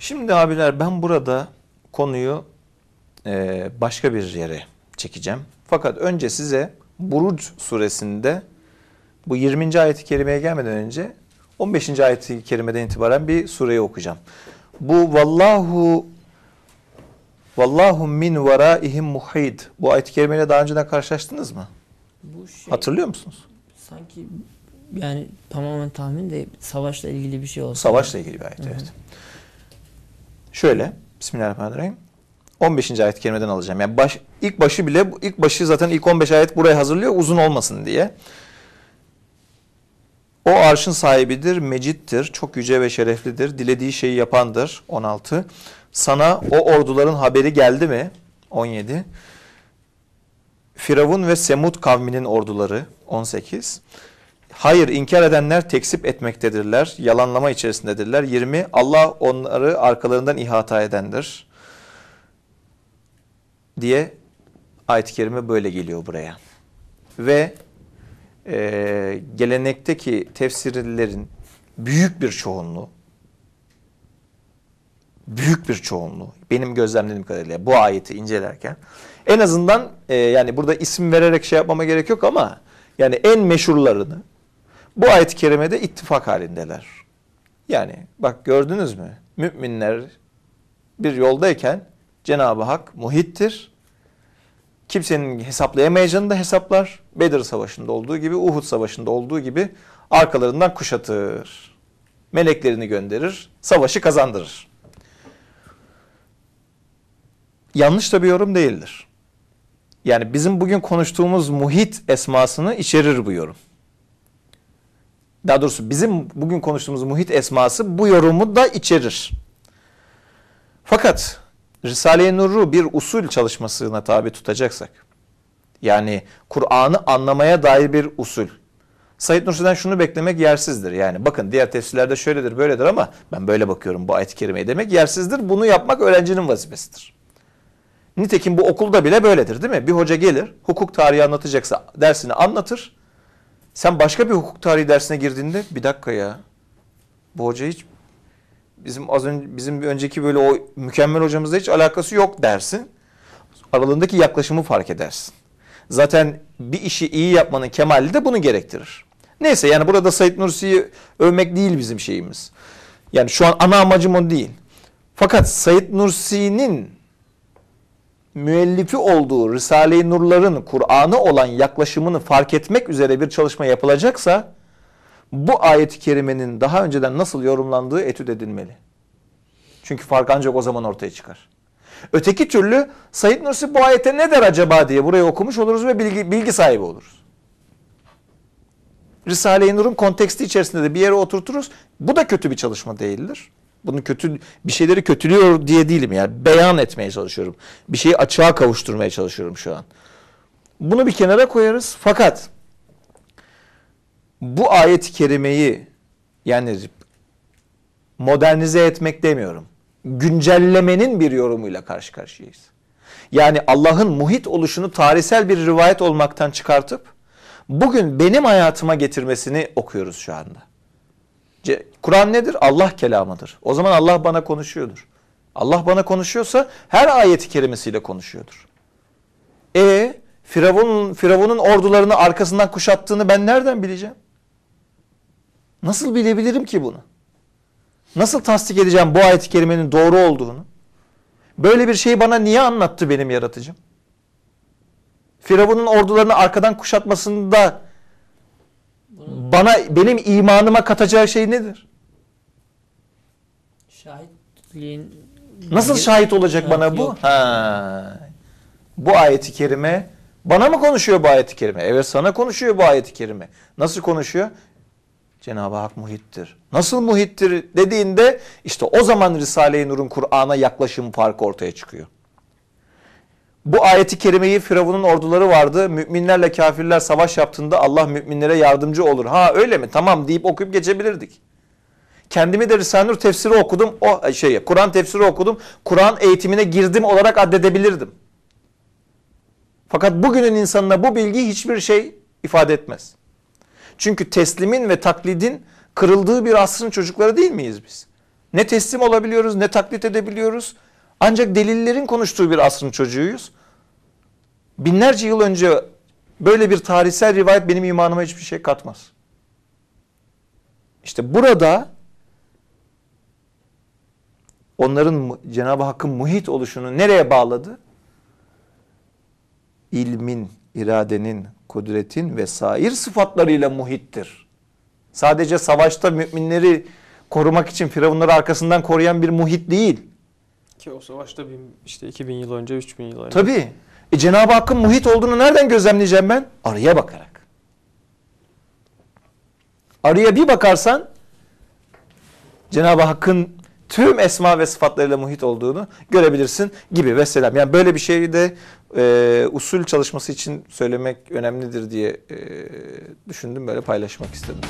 Şimdi abiler ben burada konuyu e, başka bir yere çekeceğim. Fakat önce size Buruc suresinde bu 20. ayet-i kerimeye gelmeden önce 15. ayet-i kerimeden itibaren bir sureyi okuyacağım. Bu vallahu vallahu min veraihim muhid. Bu ayet-i kerimeyle daha önceden karşılaştınız mı? Bu şey Hatırlıyor musunuz? sanki yani tamamen tahmin de savaşla ilgili bir şey olsa. Savaşla ilgili bir ayet evet. Şöyle Bismillahirrahmanirrahim. 15. ayet-i kerimeden alacağım. Yani baş, ilk başı bile ilk başı zaten ilk 15 ayet buraya hazırlıyor uzun olmasın diye. O arşın sahibidir, mecittir, çok yüce ve şereflidir, dilediği şeyi yapandır. 16. Sana o orduların haberi geldi mi? 17. Firavun ve Semud kavminin orduları 18. Hayır inkar edenler tekzip etmektedirler, yalanlama içerisindedirler. 20. Allah onları arkalarından ihata edendir. Diye ayet-i kerime böyle geliyor buraya. Ve e, gelenekteki tefsirlerin büyük bir çoğunluğu, büyük bir çoğunluğu, benim gözlemlediğim kadarıyla bu ayeti incelerken, en azından e, yani burada isim vererek şey yapmama gerek yok ama yani en meşhurlarını bu ayet-i kerimede ittifak halindeler. Yani bak gördünüz mü? Müminler bir yoldayken Cenab-ı Hak muhittir. Kimsenin hesaplayamayacağını da hesaplar. Bedir Savaşı'nda olduğu gibi, Uhud Savaşı'nda olduğu gibi arkalarından kuşatır. Meleklerini gönderir, savaşı kazandırır. Yanlış da bir yorum değildir. Yani bizim bugün konuştuğumuz muhit esmasını içerir bu yorum. Daha doğrusu bizim bugün konuştuğumuz muhit esması bu yorumu da içerir. Fakat Risale-i Nur'u bir usul çalışmasına tabi tutacaksak, yani Kur'an'ı anlamaya dair bir usul. Said Nursi'den şunu beklemek yersizdir. Yani bakın diğer tefsirlerde şöyledir böyledir ama ben böyle bakıyorum bu ayet-i kerimeye demek yersizdir. Bunu yapmak öğrencinin vazifesidir. Nitekim bu okulda bile böyledir değil mi? Bir hoca gelir, hukuk tarihi anlatacaksa dersini anlatır. Sen başka bir hukuk tarihi dersine girdiğinde bir dakika ya. Bu hoca hiç bizim az önce bizim bir önceki böyle o mükemmel hocamızla hiç alakası yok dersin. Aralarındaki yaklaşımı fark edersin. Zaten bir işi iyi yapmanın kemali de bunu gerektirir. Neyse yani burada Said Nursi'yi övmek değil bizim şeyimiz. Yani şu an ana amacım o değil. Fakat Said Nursi'nin müellifi olduğu Risale-i Nurların Kur'an'ı olan yaklaşımını fark etmek üzere bir çalışma yapılacaksa bu ayet-i kerimenin daha önceden nasıl yorumlandığı etüt edilmeli. Çünkü fark ancak o zaman ortaya çıkar. Öteki türlü Said Nursi bu ayete ne der acaba diye burayı okumuş oluruz ve bilgi, bilgi sahibi oluruz. Risale-i Nur'un konteksti içerisinde de bir yere oturturuz. Bu da kötü bir çalışma değildir. Bunu kötü bir şeyleri kötülüyor diye değilim yani beyan etmeye çalışıyorum. Bir şeyi açığa kavuşturmaya çalışıyorum şu an. Bunu bir kenara koyarız. Fakat bu ayet-i kerimeyi yani modernize etmek demiyorum. Güncellemenin bir yorumuyla karşı karşıyayız. Yani Allah'ın muhit oluşunu tarihsel bir rivayet olmaktan çıkartıp bugün benim hayatıma getirmesini okuyoruz şu anda. Kur'an nedir? Allah kelamıdır. O zaman Allah bana konuşuyordur. Allah bana konuşuyorsa her ayeti kerimesiyle konuşuyordur. E Firavun'un Firavun'un ordularını arkasından kuşattığını ben nereden bileceğim? Nasıl bilebilirim ki bunu? Nasıl tasdik edeceğim bu ayet-i kerimenin doğru olduğunu? Böyle bir şeyi bana niye anlattı benim yaratıcım? Firavun'un ordularını arkadan kuşatmasında bana benim imanıma katacağı şey nedir? Şahitliğin Nasıl şahit olacak bana bu? yok. Ha. Bu ayeti kerime bana mı konuşuyor bu ayeti kerime? Evet sana konuşuyor bu ayeti kerime. Nasıl konuşuyor? Cenab-ı Hak muhittir. Nasıl muhittir dediğinde işte o zaman Risale-i Nur'un Kur'an'a yaklaşım farkı ortaya çıkıyor. Bu ayeti kerimeyi Firavun'un orduları vardı. Müminlerle kafirler savaş yaptığında Allah müminlere yardımcı olur. Ha öyle mi? Tamam deyip okuyup geçebilirdik. Kendimi de Risale-i Nur tefsiri okudum. O şey Kur'an tefsiri okudum. Kur'an eğitimine girdim olarak addedebilirdim. Fakat bugünün insanına bu bilgi hiçbir şey ifade etmez. Çünkü teslimin ve taklidin kırıldığı bir asrın çocukları değil miyiz biz? Ne teslim olabiliyoruz ne taklit edebiliyoruz. Ancak delillerin konuştuğu bir asrın çocuğuyuz. Binlerce yıl önce böyle bir tarihsel rivayet benim imanıma hiçbir şey katmaz. İşte burada onların Cenab-ı Hakk'ın muhit oluşunu nereye bağladı? İlmin, iradenin, kudretin ve sair sıfatlarıyla muhittir. Sadece savaşta müminleri korumak için Firavunları arkasından koruyan bir muhit değil. Ki o savaşta bin, işte 2000 yıl önce, 3000 yıl önce. Tabii. E Cenab-ı Hakk'ın muhit olduğunu nereden gözlemleyeceğim ben? Arıya bakarak. Arıya bir bakarsan Cenab-ı Hakk'ın tüm esma ve sıfatlarıyla muhit olduğunu görebilirsin gibi ve selam. Yani böyle bir şeyi de e, usul çalışması için söylemek önemlidir diye e, düşündüm böyle paylaşmak istedim.